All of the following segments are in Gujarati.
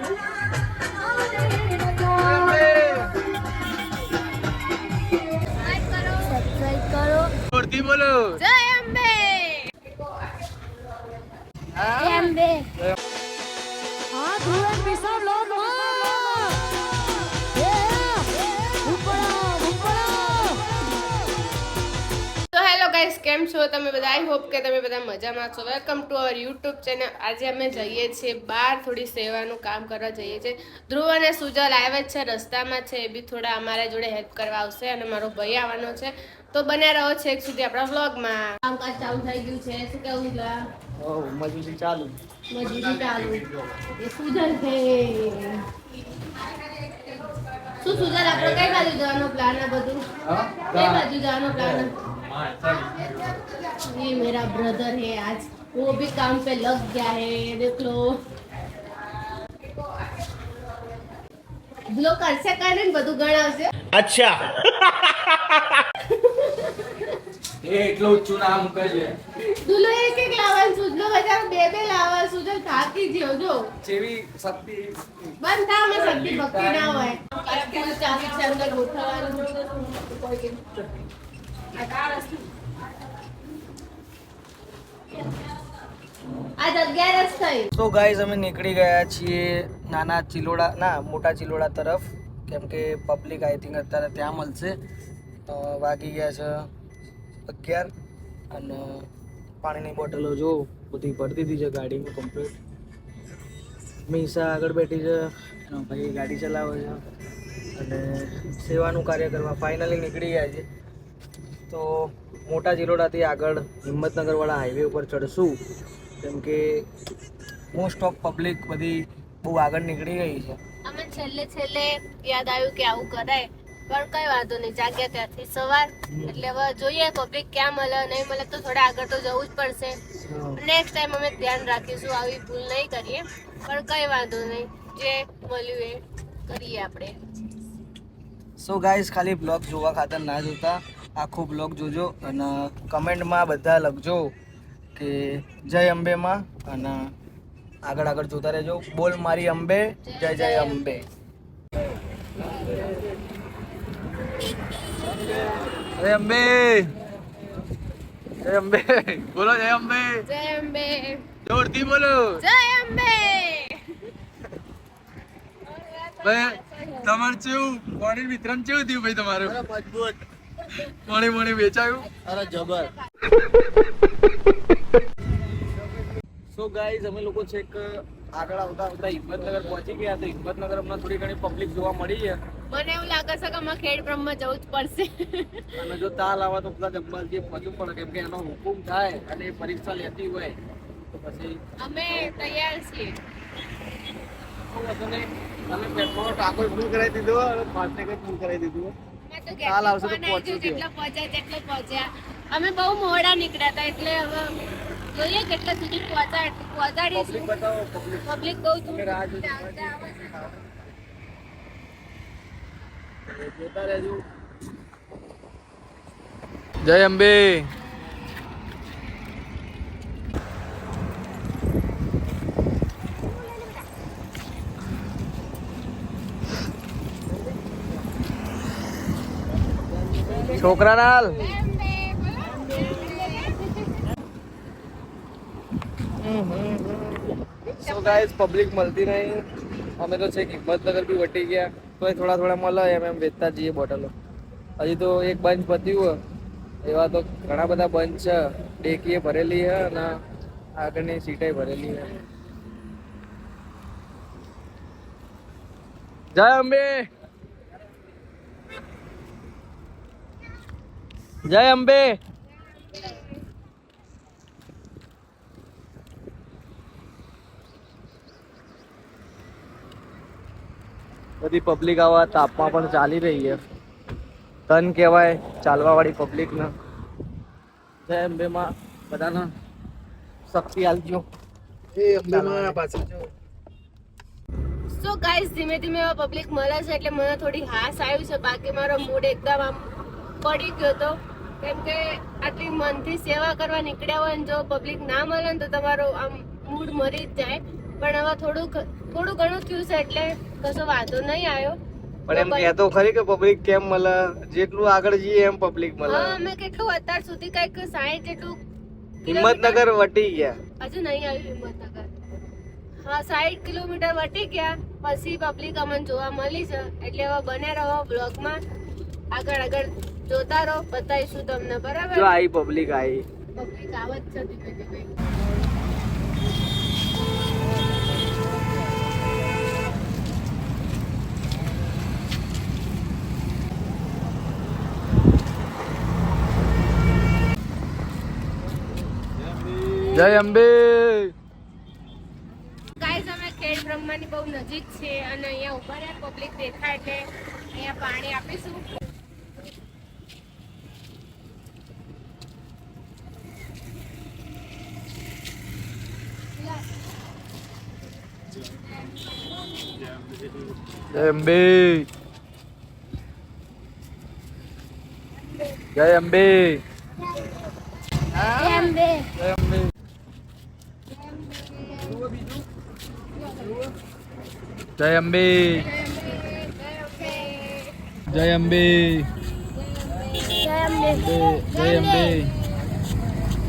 人？કેમ છો તમે બધા? આઈ હોપ કે તમે બધા મજામાં છો. Welcome to our YouTube channel આજે અમે જઈએ છીએ બહાર થોડી સેવાનું કામ કરવા જઈએ છીએ. ધ્રુવ અને સુજલ આવે છે રસ્તામાં છે એ બી થોડા અમારા જોડે હેલ્પ કરવા આવશે અને મારો ભાઈ આવવાનો છે. તો બને રહો છે એક સુધી આપણા વ્લોગમાં કામકાજ ચાલુ થઈ ગયું છે. શું કેવું મજૂરી ચાલુ. મજૂરી ચાલુ. એ સુજલ છે. શું સુજલ આપણે કઈ બાજુ જવાનો પ્લાન આ બધું? કઈ બાજુ જવાનો પ્લાન ये मेरा ब्रदर है आज वो भी काम पे लग गया है देख लो બ્લો કરશે કાને ને બધું ગણાવશે અચ્છા એ એટલું ઊંચું ના મૂકે છે દુલો એક એક લાવવાનું સુજલો બજાર બે બે લાવવા સુજલ થાકી જ્યો જો જેવી શક્તિ બંધ થા અમે શક્તિ ભક્તિ ના હોય કાકીનું ચાલી છે અંદર ગોઠવવાનું આજ અગિયારસ થઈ તો ગાઈઝ અમે નીકળી ગયા છીએ નાના ચિલોડા, ના, મોટા ચિલોડા તરફ. કેમ કે પબ્લિક આઈ થિંક અત્યારે ત્યાં મળશે. વાગી ગયા છે અગિયાર. અને પાણીની બોટલો જો બધી ભરી દીધી છે ગાડીમાં કમ્પ્લીટ મીસા આગળ બેઠી છે. એનો ભાઈ ગાડી ચલાવે છે. અને સેવાનું કાર્ય કરવા ફાઇનલી નીકળી ગયા છે. તો મોટા જીરોડાથી આગળ હિંમતનગરવાળા હાઈવે ઉપર ચડશું. કેમ કે મોસ્ટ ઓફ પબ્લિક બધી બહુ આગળ નીકળી ગઈ છે. અમે છેલ્લે છેલ્લે યાદ આવ્યું કે આવું કરાય પણ કઈ વાંધો નહીં જાગ્યા ત્યાંથી સવાર. એટલે હવે જોઈએ પબ્લિક ક્યાં મળે નહીં મળે તો થોડા આગળ તો જવું જ પડશે. નેક્સ્ટ ટાઈમ અમે ધ્યાન રાખીશું આવી ભૂલ નહીં કરીએ. પણ કઈ વાંધો નહીં જે મળ્યું એ કરીએ આપણે. સો ગાઈઝ ખાલી બ્લોગ જોવા ખાતર ના જોતા. આખો બ્લોગ જોજો અને કમેન્ટમાં બધા લખજો કે જય અંબેમાં અને આગળ આગળ જોતા રહેજો. બોલ મારી અંબે જય જય અંબે. જય અંબે. જય અંબે. બોલો જય અંબે. જય અંબે. જોરથી બોલો. જય અંબે. ભાઈ તમારે કેવું? પાણી વિતરણ કેવું થયું ભાઈ તમારું? મજબૂત. પાણી પાણી વેચાયું. અરે જબર. સો ગાઈઝ અમે લોકો છેક આગળ આવતા આવતા હિંમતનગર પહોંચી ગયા તો હિંમતનગર અમને થોડી ઘણી પબ્લિક જોવા મળી છે. મને એવું લાગે છે કે અમારે ખેડ બ્રહ્મ જવું જ પડશે. અને જો તાલ આવે તો બધા જબ્બાલજી પહોંચવું પડે કેમ કે એનો હુકુમ થાય અને એ પરીક્ષા લેતી હોય તો પછી અમે તૈયાર છીએ. તમે પેટ્રોલ ટાકો ફૂલ કરાવી દીધો અને ફાસ્ટેગ ફૂલ કરાવી દીધું. મેં કાલ આવશે તો પહોંચી જેટલા પહોંચ્યા તેટલા પહોંચ્યા અમે બહુ મોડા નીકળ્યા હતા એટલે હવે જોઈએ કેટલા સુધી પહોંચા પહોંચાડીશું. પબ્લિક બહુ. આવતા જય અંબે. છોકરા નાલ સો ગાઈસ પબ્લિક મળતી નહીં. અમે તો છે હિંમતનગર બી વટી ગયા. તો થોડા થોડા મળે, એમ એમ વેચતા જઈએ બોટલો. હજી તો એક બંચ પત્યું હે. એવા તો ઘણા બધા બંચ છે. ડેકીએ ભરેલી છે અને આગળની સીટે ભરેલી છે. જય અંબે! જય અંબે. બધી પબ્લિક આવા તાપમાં પણ ચાલી રહી છે. તન કહેવાય ચાલવા વાળી પબ્લિક ને. જય અંબે માં બધાને શક્તિ આલજો. એ અંબે પાછળ જો. સો ગાઈસ ધીમે ધીમે હવે પબ્લિક મળે છે એટલે મને થોડી હાસ આવ્યું છે. બાકી મારો મૂડ એકદમ આમ પડી ગયો હતો. કેમ કે આટલી મનથી સેવા કરવા નીકળ્યા હોય ને જો પબ્લિક ના મળે ને તો તમારો આમ મૂડ મરી જ જાય. પણ હવે થોડુંક થોડું ઘણું થયું છે એટલે કશો વાંધો નહીં આવ્યો. પણ એમ કહેતો ખરી કે પબ્લિક કેમ મળે? જેટલું આગળ જઈએ એમ પબ્લિક મળે. હા અમે કેટલું અત્યાર સુધી કંઈક સાઈઠ જેટલું હિંમતનગર વટી ગયા. હજુ નહીં આવ્યું હિંમતનગર. હા સાઈઠ કિલોમીટર વટી ગયા. પછી પબ્લિક અમને જોવા મળી છે. એટલે હવે બને રહો બ્લોગમાં આગળ આગળ જોતા રહો બતાવીશું તમને બરાબર? જો આઈ પબ્લિક આઈ. પબ્લિક આવત છે ધીમે ધીમે. જય અંબે. ગાઈસ અમે ખેડ બ્રહ્માની બહુ નજીક છે અને અહીંયા ઊભા રહ્યા પબ્લિક દેખાય એટલે અહીંયા પાણી આપીશું. જય અંબે જય અંબે જય અંબે જય અંબે જય અંબે જય અંબે જય અંબે જય અંબે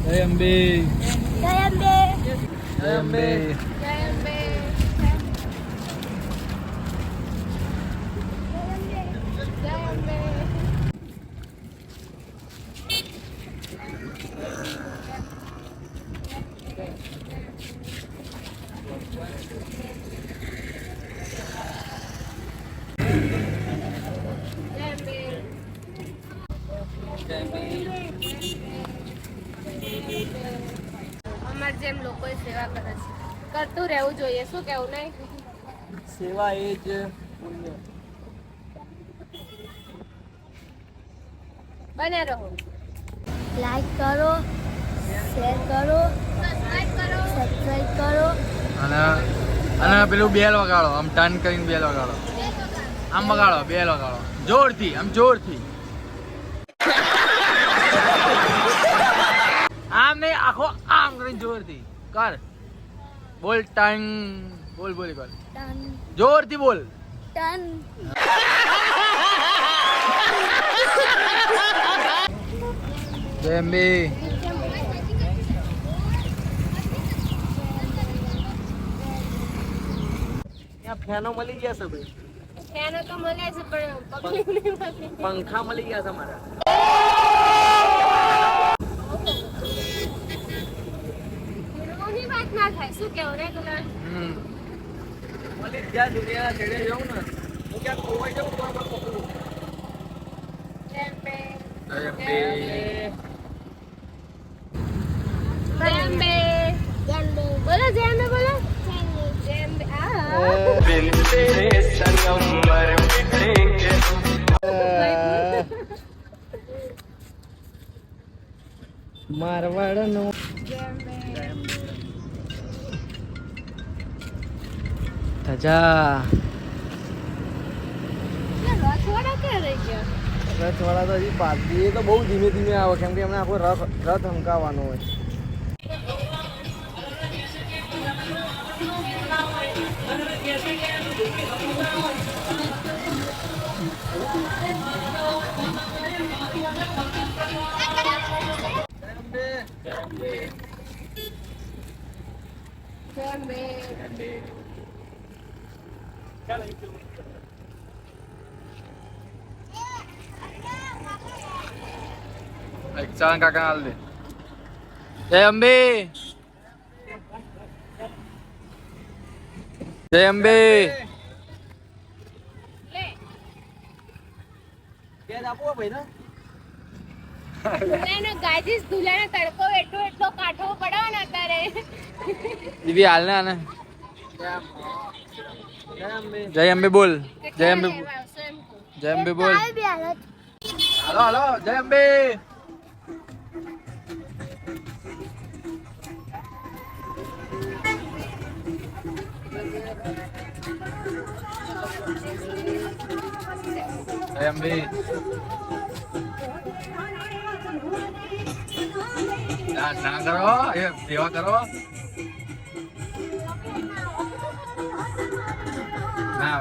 જય અંબે જય અંબે જય અંબે જય અંબે જય અંબે અમાર જેમ લોકોએ સેવા કરે છે કરતું રહેવું જોઈએ. શું કેવું નહીં? સેવા એ જ પુણ્ય. બને રહો. લાઈક કરો શેર કરો સબસ્ક્રાઈબ કરો. સબસ્ક્રાઈબ કરો. અને પેલું બેલ વગાડો આમ ટર્ન કરીને બેલ વગાડો. આમ વગાડો બેલ વગાડો. જોરથી આમ જોરથી. આમ નહીં આખો આમ કરીને જોરથી. કર. બોલ ટન. બોલ બોલ કર જોરથી બોલ. ટન. જય ત્યાં ફેનો મળી ગયા છે ભાઈ. ફેનો તો મળે છે પણ પબ્લિક નહીં મળતી પંખા મળી ગયા છે મારા. વાત ના થાય શું કેવું રેગ્યુલર મળી જ દુનિયાના છેડે જાઉં ને હું ક્યાંક ખોવાઈ જાઉં તો આમાં પકડું. જેમ બે જેમ બે બે બોલો જેમ બે આ મારવાડનો. ધજા. રથવાળા તો હજી બાકી એ તો બહુ ધીમે ધીમે આવે કેમ કે એમને આખો રથ રથ હમકાવવાનો હોય. ચાલન કાકા હાલ દે જય અંબે. જય અંબે દીદી જય અંબે બોલ જય અંબે બોલ. હાલો હાલો જય અંબે. એમ બી. ના કરો એ સેવા કરો. ના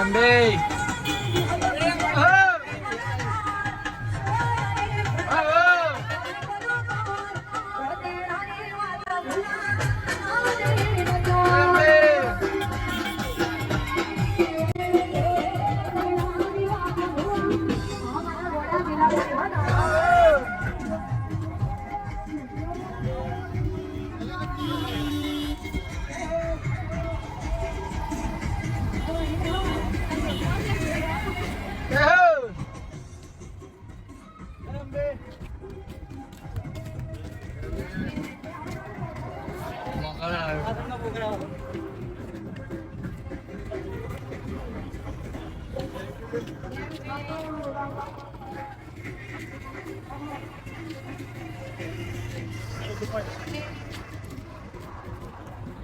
એમ બી.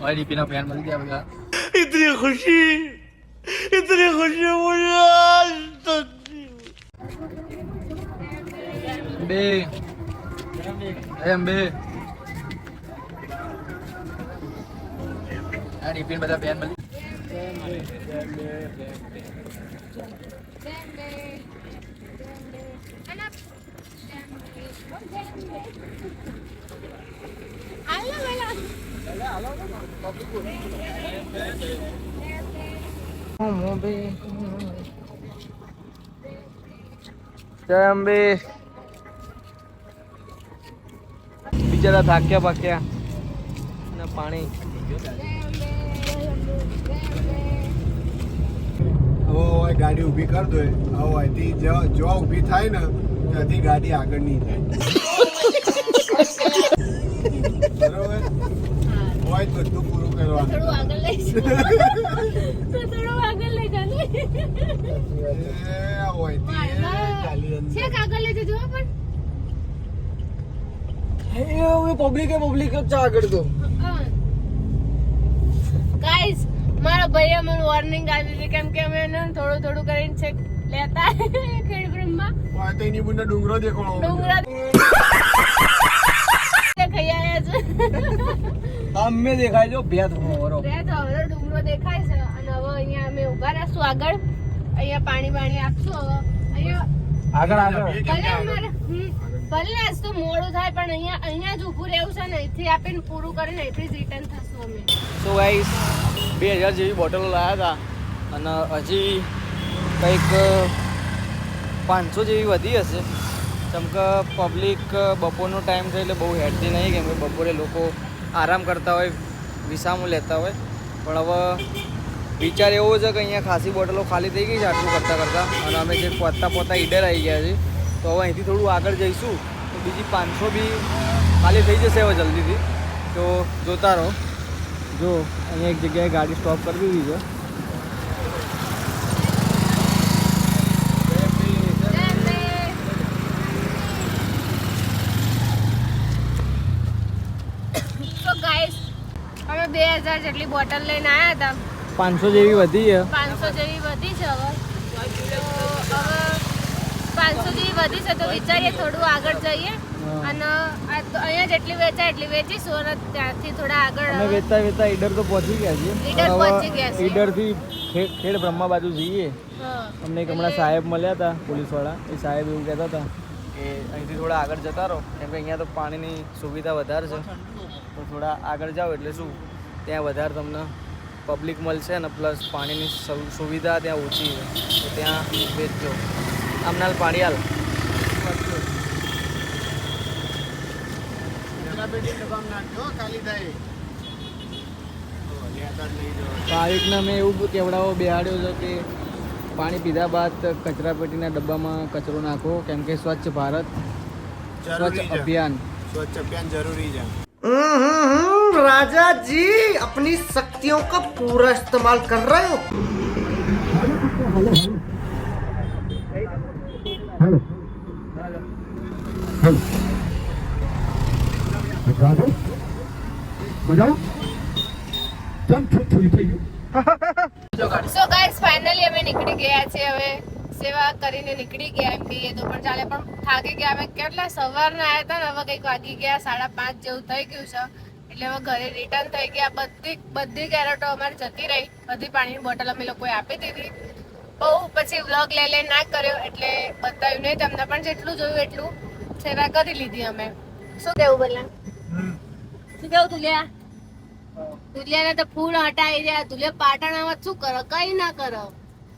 我你别闹，别闹，你别闹。你这里好心，你这里好心，我啊，真的。B，di B。Ani pin pada pin beli. Bende, bende, dia bende, itu dia bende, bende, bende, bende, bende, bende, bende, bende, bende, bende, bende, જય અંબે બિચારા થાક્યા પાક્યા અને પાણી હવે ગાડી ઊભી કર દો હવે અહીંથી જો ઊભી થાય ને, ત્યાંથી ગાડી આગળ નહીં જાય. હોય તો બધું પૂરું કરવાનું. થોડું આગળ લઈ થોડું આગળ લઈ ચાલી આગળ લઈ જજો હો પણ. પબ્લિક પબ્લિક જ ચા આગળ તો. ગાઈસ મારા ભાઈએ મને વોર્નિંગ આપી છે કેમ કે અમે એને થોડું થોડું કરીને છેક લેતા ખેડબ્રહ્મા. હોય તો એની બુનને ડુંગરો દેખાણો ડુંગરા આવ્યા છે. અમે દેખાય જો બે થોડો બે હવે ડુંગરો દેખાય છે અને હવે અહીંયા અમે ઊભા રહેશું આગળ. અહીંયા પાણી પાણી આપશું હવે. અહીંયા આગળ આગળ. ભલે અમારે હમ, ભલે આજ તો મોડું થાય પણ અહીંયા અહીંયા જ ઊભું રહેવું છે ને અહીંથી આપીને પૂરું કરીને અહીંથી જ રિટર્ન થશું અમે. સો ગાઈસ બે હજાર જેવી બોટલો લાવ્યા હતા અને હજી કંઈક પાંચસો જેવી વધી હશે. કેમ કે પબ્લિક બપોરનો ટાઈમ છે એટલે બહુ હેડતી નહીં કેમ કે બપોરે લોકો આરામ કરતા હોય, વિસામો લેતા હોય. પણ હવે વિચાર એવો છે કે અહીંયા ખાસી બોટલો ખાલી થઈ ગઈ છે આટલું કરતાં કરતાં. અને અમે જે પહોંચતા પહોંચતા ઈડર આવી ગયા છે તો હવે અહીંથી થોડું આગળ જઈશું. તો બીજી પાંચસો બી ખાલી થઈ જશે હવે જલ્દીથી. તો જોતા રહો. જો, અહીંયા એક જગ્યાએ ગાડી સ્ટોપ કરી દીધી છે તો ગાઈસ અમે બે હજાર જેટલી બોટલ લઈને આવ્યા હતા પાંચસો જેવી વધી છે. પાંચસો જેવી વધી છે હવે. હવે પાંચસો જેવી વધી છે તો વિચારીએ થોડું આગળ જઈએ. અને અહીંયા જેટલી વેચાય એટલી વેચીશું અને ત્યાંથી થોડા આગળ વેચતા વેચતા ઈડર તો પહોંચી ગયા ઈડર પહોંચી ગયા. ઈડરથી ખેડ બ્રહ્મા બાજુ જઈએ. અમને એક હમણાં સાહેબ મળ્યા હતા પોલીસવાળા. એ સાહેબ એવું કહેતા હતા કે અહીંથી થોડા આગળ જતા રહો. કેમ કે અહીંયા તો પાણીની સુવિધા વધારે છે. તો થોડા આગળ જાઓ એટલે શું? ત્યાં વધારે તમને પબ્લિક મળશે અને પ્લસ પાણીની સુ- સુવિધા ત્યાં ઓછી છે. તો ત્યાં વેચજો. આમનાલ પાણી હાલ. તારીખને મેં એવું કેવડાવો બેહાડ્યો છે કે પાણી પીધા બાદ કચરા પેટીના ડબ્બામાં કચરો નાખો. કેમ કે સ્વચ્છ ભારત સ્વચ્છ અભિયાન. સ્વચ્છ અભિયાન જરૂરી છે. राजा जी अपनी शक्तियों का पूरा इस्तेमाल कर रहे हो સો ગાઈસ ફાઇનલી અમે નીકળી ગયા છે હવે સેવા કરીને નીકળી ગયા એમ કહીએ તો પણ ચાલે પણ થાકી ગયા અમે કેટલા સવારના આવ્યા હતા ને હવે કંઈક વાગી ગયા સાડા પાંચ જેવું થઈ ગયું છે એટલે હવે ઘરે રિટર્ન થઈ ગયા. બધી બધી કેરેટો અમારે જતી રહી. બધી પાણીની બોટલ અમે લોકોએ આપી દીધી. બહુ પછી વ્લોગ લઈ લઈ ના કર્યો. એટલે બતાવ્યું નહીં. તમને પણ જેટલું જોયું એટલું સેવા કરી લીધી અમે. શું કેવું બોલા શું કેવું ધુલિયા તુલિયાને તો ફૂલ હટાવી રહ્યા. ધુલિયા પાટણમાં શું કરો? કઈ ના કરો.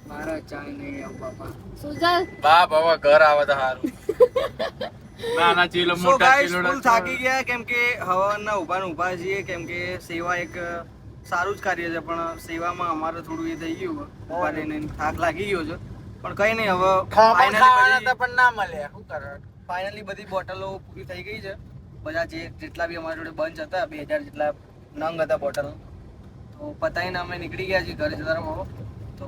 મારા ચાય નહીં આવ બાપા. સુજલ. બાપ હવે ઘર આવે તો સારું. નાના ચીલો મોટા ચીલો ફૂલ થાકી ગયા કેમ કે હવાના ઊભા ઊભા છીએ કેમ કે સેવા એક સારું જ કાર્ય છે પણ સેવામાં અમારે થોડું એ થઈ ગયું ઊભા રહીને થાક લાગી ગયો છે. પણ કઈ નહીં હવે ફાઇનલી પણ ના મળે શું કરે ફાઇનલી બધી બોટલો પૂરી થઈ ગઈ છે. બધા જે જેટલા બી અમારા જોડે બંચ હતા બે હજાર જેટલા નંગ હતા બોટલ તો પતાવીને અમે નીકળી ગયા છીએ ઘરે જતા રહો. તો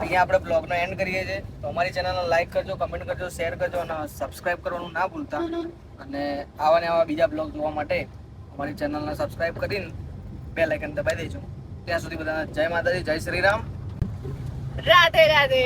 અહીંયા આપણે બ્લોગનો એન્ડ કરીએ છીએ. તો અમારી ચેનલને લાઈક કરજો કમેન્ટ કરજો શેર કરજો અને સબસ્ક્રાઈબ કરવાનું ના ભૂલતા. અને આવા ને આવા બીજા બ્લોગ જોવા માટે અમારી ચેનલને સબસ્ક્રાઈબ કરીને બે લાઇકન દબાઈ દેજો. ત્યાં સુધી બધાને જય માતાજી, જય શ્રી રામ. રાધે રાધે.